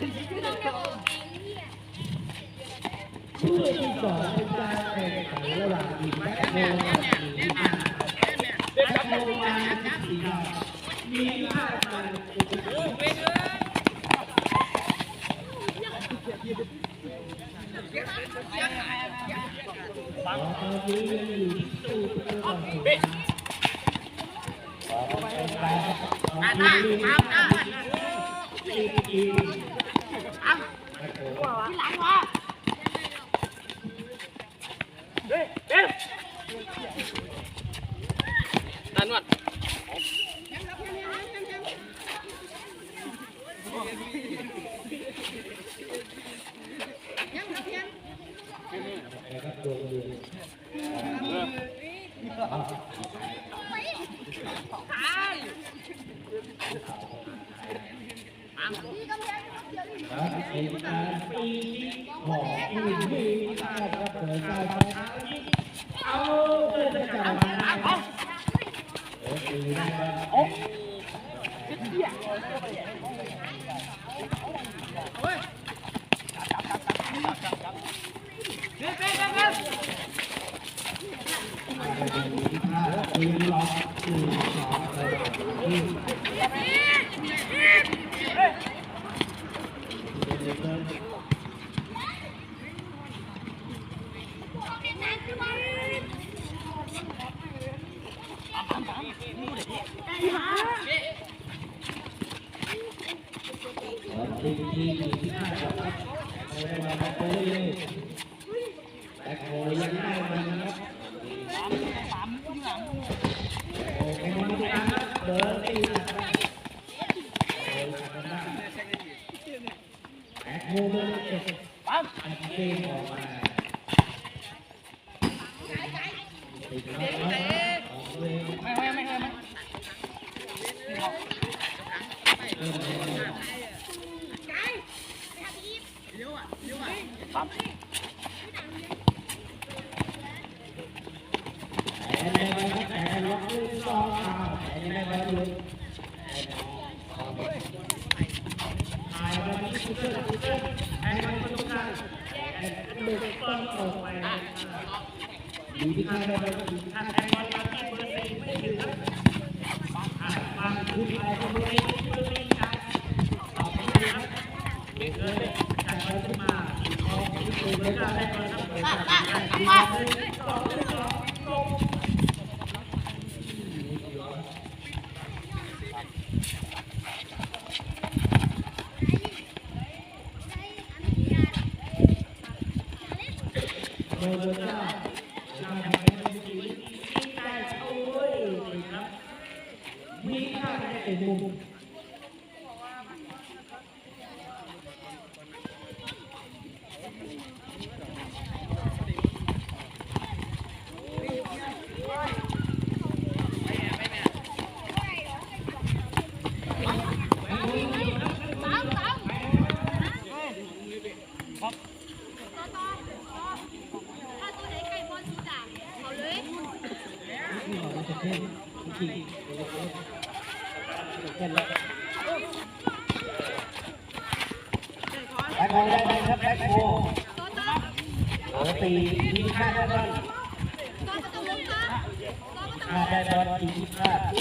คู่ที่สองเป็นการแข่งขันระหว่างทีมแบ็คโฮกับทีมที่มาแบ็คโฮมาที่สี่ดาวมีค่ามาตอนนี้ยังอยู่ที่ตู้ตัวก่อนขอเป็นการของทีมทีมที Đi lại hoa. Đi, đi. Đánh luôn. Yeah. bấm Thank you. เด็กต้องออกไปดีที่ข้างได้ไหมดีที่ข้างแอนมาที่เบอร์สี่ไม่ถึงครับอ่ามาขึ้นไปเบอร์สี่เบอร์สี่จ่ายออกไปเลยครับเด็กเลยจ่ายไปขึ้นมาออกไปเลยไม่ได้ได้มาครับเดี๋ยวจ่ายไปที่มาเลยสองสองลง โดนเจ้าทำให้เป็นสีที่ได้โอ้ยครับมีค่าได้เป็นมุม ที่เราจะเล่นจริงๆเล่นแล้ว แบ็คโฮได้ไหมครับแบ็คโฮโอ้ตีทีค่าได้บอลค่าได้บอลตีค่าครับ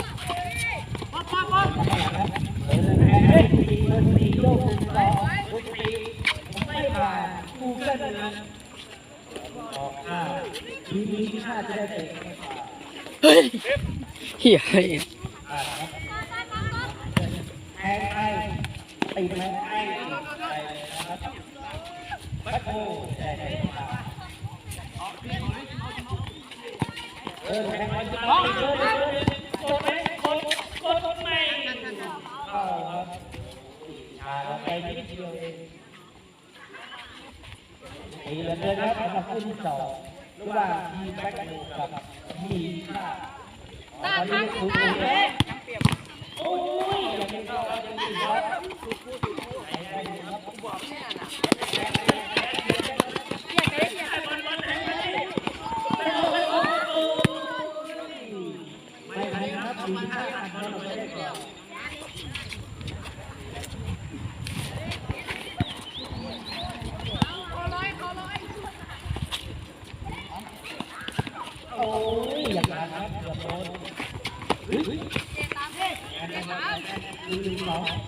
เออแพ้ให้ตีเบอร์สี่โยกหนึ่งสองลูกตีไม่ผ่านกูเกิลนะออกค่าทีนี้ค่าจะได้เตะไม่ผ่านเฮ้ยเฮียแทงไอ้ตีแทงไอ้ไปนะครับบั ตัดทางที่ไหมกดกดกดไหมเข้าครับผ่านไปนิดเดียวเองตีเหลือเกินครับสำหรับคู่ที่สองระหว่างทีมแบ็คโฮกับทีมข้าตอนนี้คู่นี้โอ้ยยังไม่เข้ายังไม่เข้า không?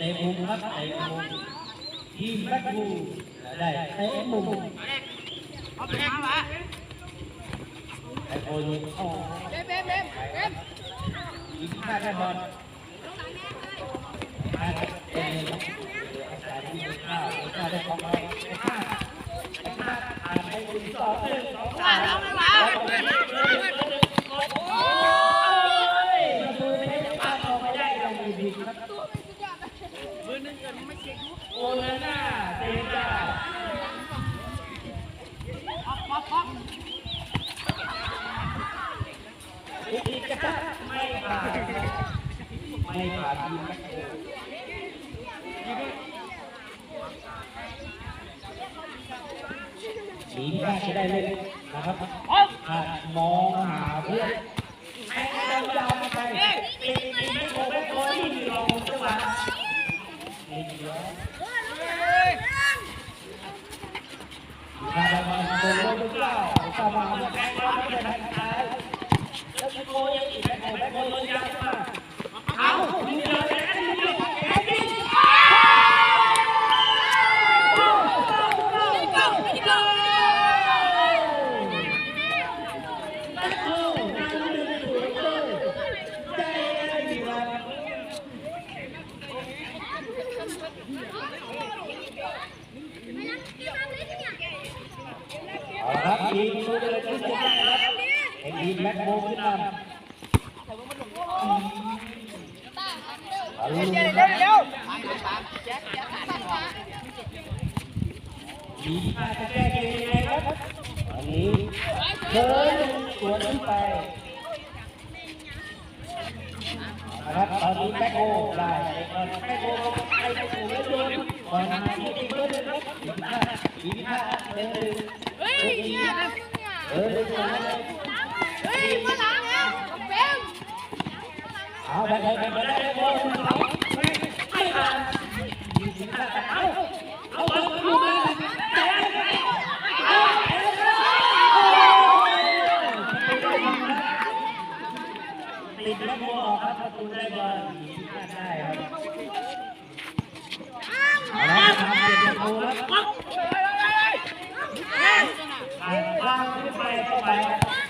Tây mùng bắt tây mùng Kim bắt mù Đây, tây mùng Đây, ôi dồi Bêm, bêm, bêm, bêm Kim bắt cái bọt Hãy subscribe cho kênh Ghiền Mì Gõ Để không bỏ lỡ những video hấp dẫn ไม่ผ่านไม่ผ่านดีมากจะได้เล่นนะครับมองหาเพื่อนแข่งกันยาวไป giới của chúng ta đó ở những cái cô là cái cô cái cô lớn luôn còn hai cái đi lớn lên lớp chỉ ha chỉ ha lên lên ừ đi ra đi có làm nha không biết à đây đây đây đây đây cô không không không không không không không không không ไปไปไป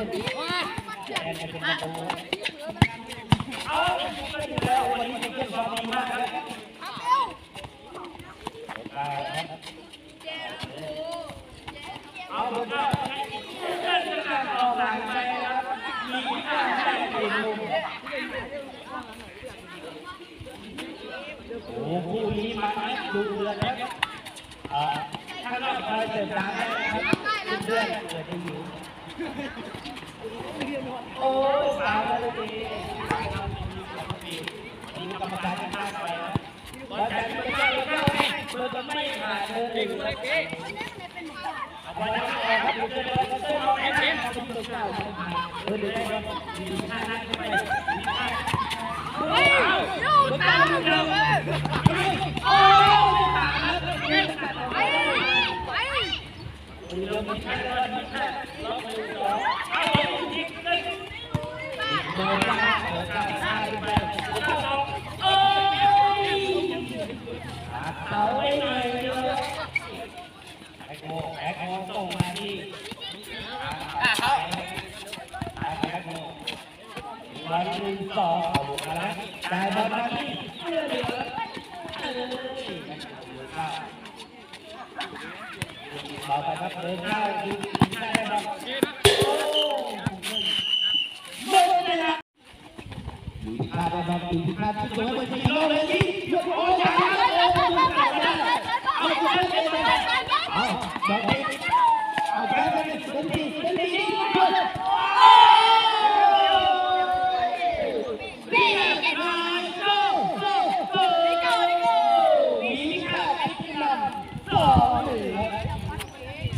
โอ้โหคู่นี้มาไหมดูเดือนนะครับอ่าถ้ารอบใครเสร็จตามได้ครับเดือนเกิดได้อยู่ โอ้สามนาทีกรรมการจะพาไปนะบอลจันทร์ไม่ได้เข้าให้เปิดมันไม่ขาดเลยถึงไม่เป๊ะวันนั้นออกครับดูเจอเลยก็ต้องเอาแอปเปิ้ลมาดูตัวเก่าเออเดี๋ยวได้ครับดีท่าท่าเข้าไปดีท่าโอ้ยโย่ตามเลย Thank you.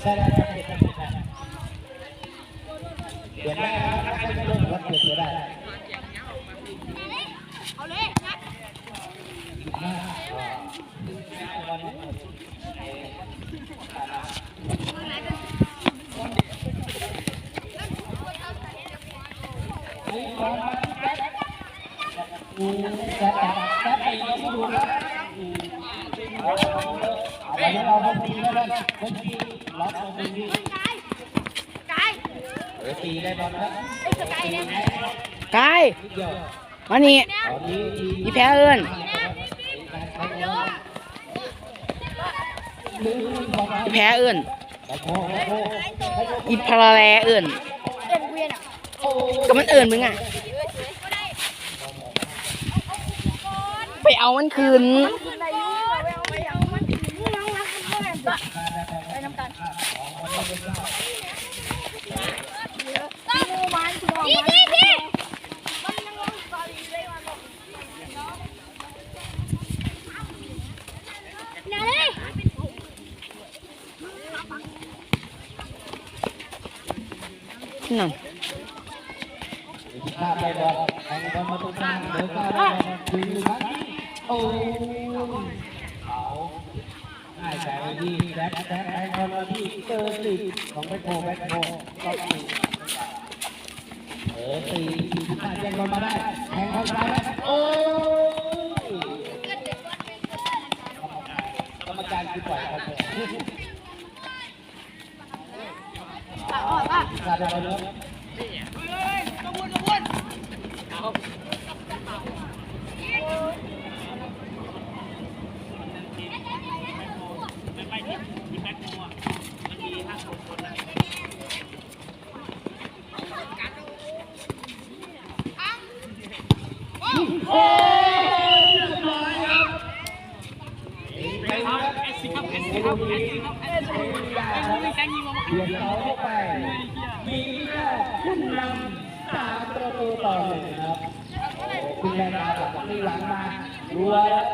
Set เอาเอาเราเป็นทีแล้วกันเป็นทีล็อกเอาเป็นทีกายกายเออตีได้บอลแล้วไอ้สกายเนี่ยกายนิดเดียวมานี่ตอนนี้ทีอีแพ้เอิญลืมบอลอีแพ้เอิญโอ้โหโอ้โหอีพลาแลเอิญเอ็นอะก็มันเอิญมึงอะไปเอามันคืนคุณนายยุ่งไปเอาไปเอามันนี่น้องรักมันก็แบบ ไปน้ำกันพี่พี่พี่มันยังงงตอนนี้เลยมันบอกนาเลยนั่นข้าไปบองบอลมาตรงกลาเดี๋ยวข้าได้บอลคืนครั้งโอ้ เขาง่ายใจดีแดดแดดแทงบอลมาที่เตอร์สิของแบ็คโฮแบ็คโฮก็ตีเออตีสี่สิบห้าแย่งบอลมาได้แทงเข้าซ้ายโอ้ยกรรมการคือปล่อยเขาไปขาดอะไรเนาะเดี๋ยวเขา เขาไปมีแค่ขึ้นนำสามประตูต่อหนึ่งครับ คุณแม่ดาวหลังที่หลังมารัวแล้ว